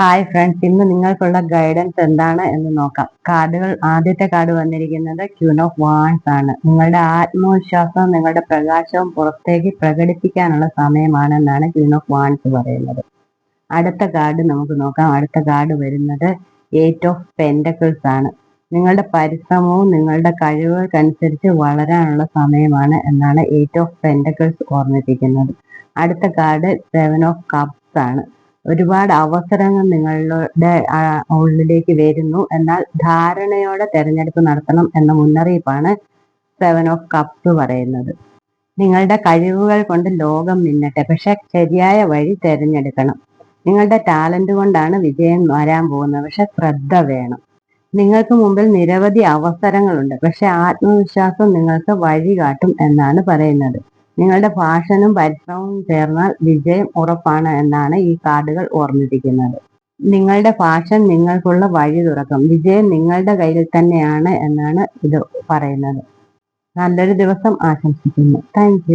Hi friends ഇന്ന് നിങ്ങൾക്കുള്ള guidance എന്താണ് എന്ന് നോക്കാം. കാർഡുകൾ ആദ്യത്തെ കാർഡ് വന്നിരിക്കുന്നത് ക്യൂൺ ഓഫ് വാൻസ് ആണ്. നിങ്ങളുടെ ആത്മവിശ്വാസവും നിങ്ങളുടെ പ്രകാശവും പുറത്തേക്ക് പ്രകടിപ്പിക്കാനുള്ള സമയമാണെന്നാണ് ക്യൂൺ ഓഫ് വാൻസ് പറയുന്നത്. അടുത്ത കാർഡ് നമുക്ക് നോക്കാം. അടുത്ത കാർഡ് വരുന്നത് എയ്റ്റ് ഓഫ് പെൻഡക്കിൾസ് ആണ്. നിങ്ങളുടെ പരിശ്രമവും നിങ്ങളുടെ കഴിവുകൾക്കനുസരിച്ച് വളരാനുള്ള സമയമാണ് എന്നാണ് എയ്റ്റ് ഓഫ് പെൻഡക്കിൾസ് ഓർമ്മിപ്പിക്കുന്നത്. അടുത്ത കാർഡ് സെവൻ ഓഫ് കപ്സ് ആണ്. ഒരുപാട് അവസരങ്ങൾ നിങ്ങളുടെ ഉള്ളിലേക്ക് വരുന്നു. എന്നാൽ ധാരണയോടെ തെരഞ്ഞെടുപ്പ് നടത്തണം എന്ന മുന്നറിയിപ്പാണ് സെവൻ ഓഫ് കപ്പ് പറയുന്നത്. നിങ്ങളുടെ കഴിവുകൾ കൊണ്ട് ലോകം മിന്നട്ടെ പക്ഷെ ശരിയായ വഴി തിരഞ്ഞെടുക്കണം. നിങ്ങളുടെ ടാലന്റ് കൊണ്ടാണ് വിജയം വരാൻ പോകുന്നത് പക്ഷെ ശ്രദ്ധ വേണം. നിങ്ങൾക്ക് മുമ്പിൽ നിരവധി അവസരങ്ങളുണ്ട് പക്ഷെ ആത്മവിശ്വാസം നിങ്ങൾക്ക് വഴി കാട്ടും എന്നാണ് പറയുന്നത്. നിങ്ങളുടെ ഭാഷനും പരിശ്രമവും ചേർന്നാൽ വിജയം ഉറപ്പാണ് എന്നാണ് ഈ കാർഡുകൾ ഓർമ്മിപ്പിക്കുന്നത്. നിങ്ങളുടെ ഭാഷൻ നിങ്ങൾക്കുള്ള വഴി തുറക്കും. വിജയം നിങ്ങളുടെ കയ്യിൽ തന്നെയാണ് എന്നാണ് ഇത് പറയുന്നത്. നല്ലൊരു ദിവസം ആശംസിക്കുന്നു. താങ്ക്